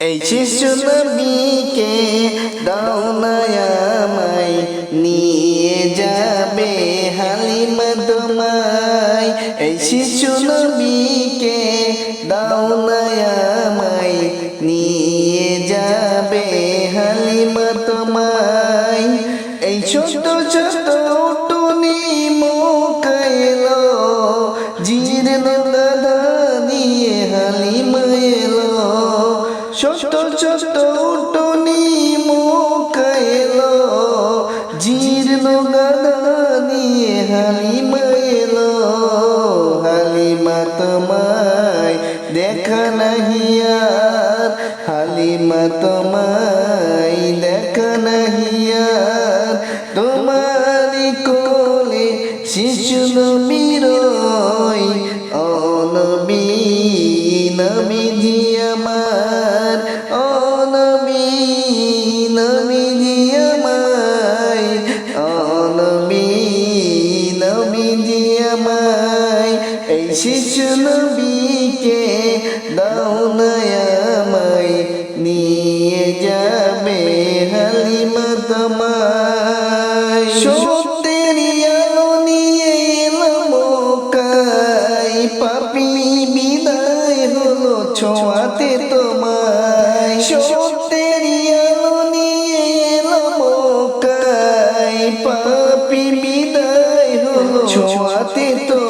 এই শিশু নবীকে দাও নয়ামাই নিয়ে যাবে হালিমা তোমায় এই শিশু নবীকে তোমায় দেখা নাহিয়া আর হালিমা তোমায় শিশু নবীকে দাও না আমায় নিয়ে যাবে হালিমা তোমায়। সত্যের আলো নিয়ে এলাম পাপি বিদায় হলো ছোঁয়াতে তোমায়। সত্যের আলো নিয়ে এলাম কাই, পাপি বিদায় হলো ছোঁয়াতে তোমায়।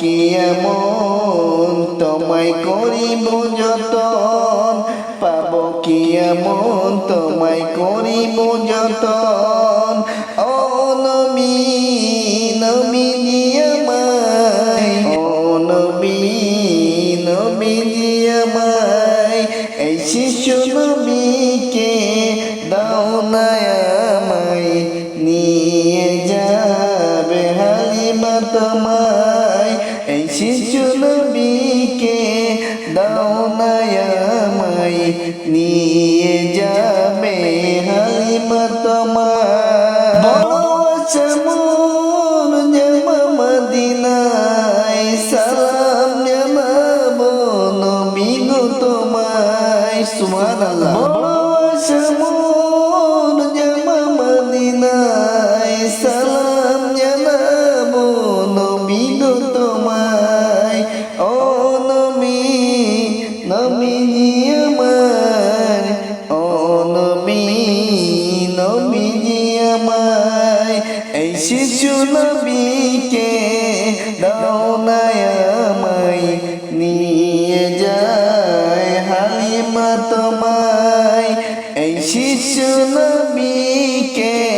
কি এমন? তোমায় করিব যতন। পাব কি এমন? তোমায় করিব যতন। তোমায়, সুবহানাল্লাহ। বলো চমন জামা মদিনায় সালাম জানাব নবী গো তোমায়। ও নবী নবী আমার শিশু নবীকে দাও না আমায়। তোমায়। এই শিশু নবীকে